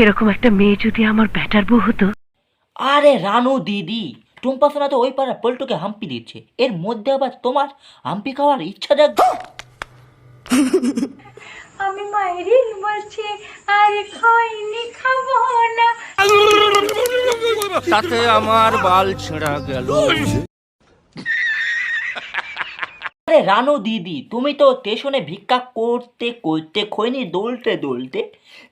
এরকম একটা মেয়ে যদি আমার ব্যাটার বউ হতো? আরে রানু দিদি টুম্পা সোনা তো ওই পাড়া পল্টুকে হাম্পি দিচ্ছে। এর মধ্যে আবার তোমার হাম্পি খাওয়ার ইচ্ছা জাগবে আমি মায়েরই বলছি আর খাইনি খাব। তাতে আমার বাল ছেঁড়া গেল আরে রানু দিদি তুমি তো স্টেশনে ভিক্ষা করতে করতে খৈনি দোলতে দোলতে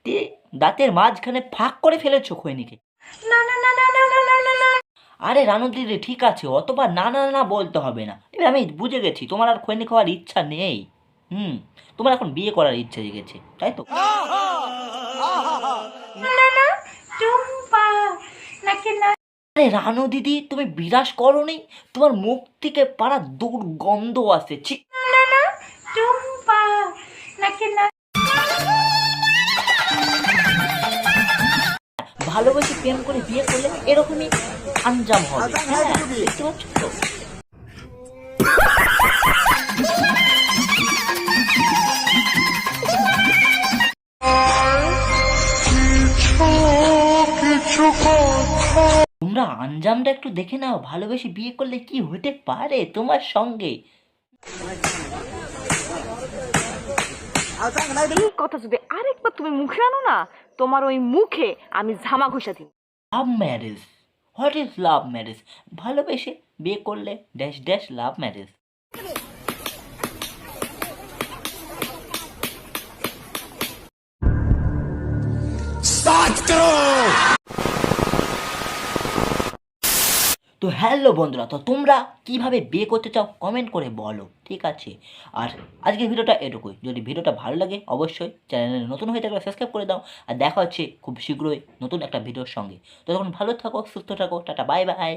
তে দাঁতের মাঝখানে ফাঁক করে ফেলেছো খৈনিকে না না না না না না না না না আরে রানু দিদি ঠিক আছে অতবার না না না বলতে হবে না আমি বুঝে গেছি তোমার আর খৈনি খাওয়ার ইচ্ছা নেই হুম তোমার এখন বিয়ে করার ইচ্ছা জেগেছে তাই তো না না না আরে রানু দিদি তুমি বিরাস করনি? তোমার মুখ থেকে পাড়া দুর্গন্ধ আসে ঠিক না না টুম্পা নাকি ভালোবেসে প্রেম করে বিয়ে করলে এরকমই আঞ্জাম হবে। হ্যাঁ দেখতে পাচ্ছ তো? তোমরা আঞ্জামটা একটু দেখে নাও ভালোবেসে বিয়ে করলে কি হতে পারে তোমার সঙ্গে? এই কথা যদি আরেকবার তুমি মুখে আনো না তোমার ওই মুখে আমি ঝামা ঘষা দিব love marriage what is love marriage ভালোবেসে বিয়ে করলে ড্যাশ ড্যাশ লাভ ম্যারেজ তো হ্যালো বন্ধুরা, তো তোমরা কীভাবে বিয়ে করতে চাও কমেন্ট করে বলো, ঠিক আছে? আর আজকের ভিডিওটা এটুকুই। যদি ভিডিওটা ভালো লাগে, অবশ্যই চ্যানেলে নতুন হয়ে থাকলে সাবস্ক্রাইব করে দাও, আর দেখা হচ্ছে খুব শীঘ্রই নতুন একটা ভিডিওর সঙ্গে। তো তখন ভালো থাকো, সুস্থ থাকো, টাটা বাই বাই